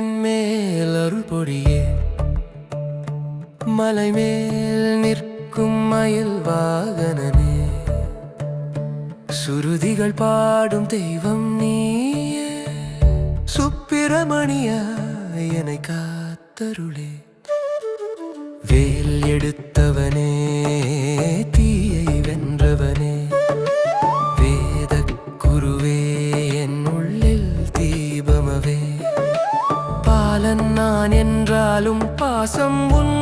என் மேல் அருள் பொடியே. மலை மேல் நிற்கும் மயில் வாகனமே. சுருதிகள் பாடும் தெய்வம் நீயே. சுப்பிரமணியா என்னை காத்தருளே. வேல் எடுத்தவனே தீயை வென்றவனே. என்றாலும் பாசம் உன்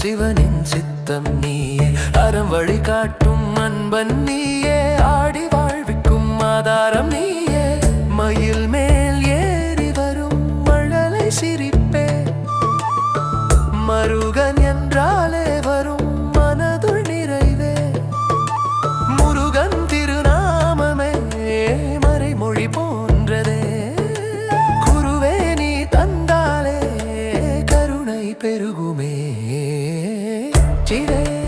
சிவனின் சித்தம் நீயே. அறம் வழி காட்டும் அன்பன் நீயே. ஆடி வாழ்விக்கும் ஆதாரம் நீயே. மயில் மேல் ஏறி வரும் மழலை சிரிப்பே. மருகன் என்றாலே வரும் மனதுள் நிறைவே. முருகன் திருநாமமே மறைமொழி போன்றதே. குருவே நீ தந்தாலே கருணை பெருகுமே. G-Day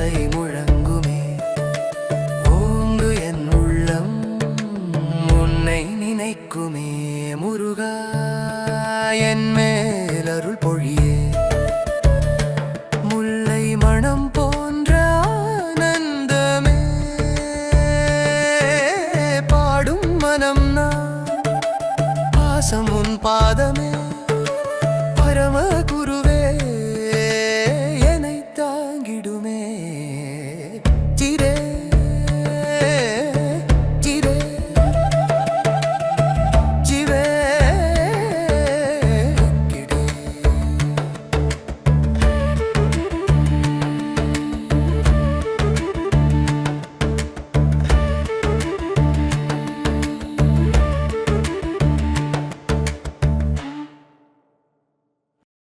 ஓசை முழங்குமே. ஓங்கு என் உள்ளம் உன்னை நினைக்குமே. முருகா என் மேல் அருள் பொழியே. முல்லை மணம் போன்ற ஆனந்தமே. பாடும் மனம் நான். பாசம் உன் பாதமே.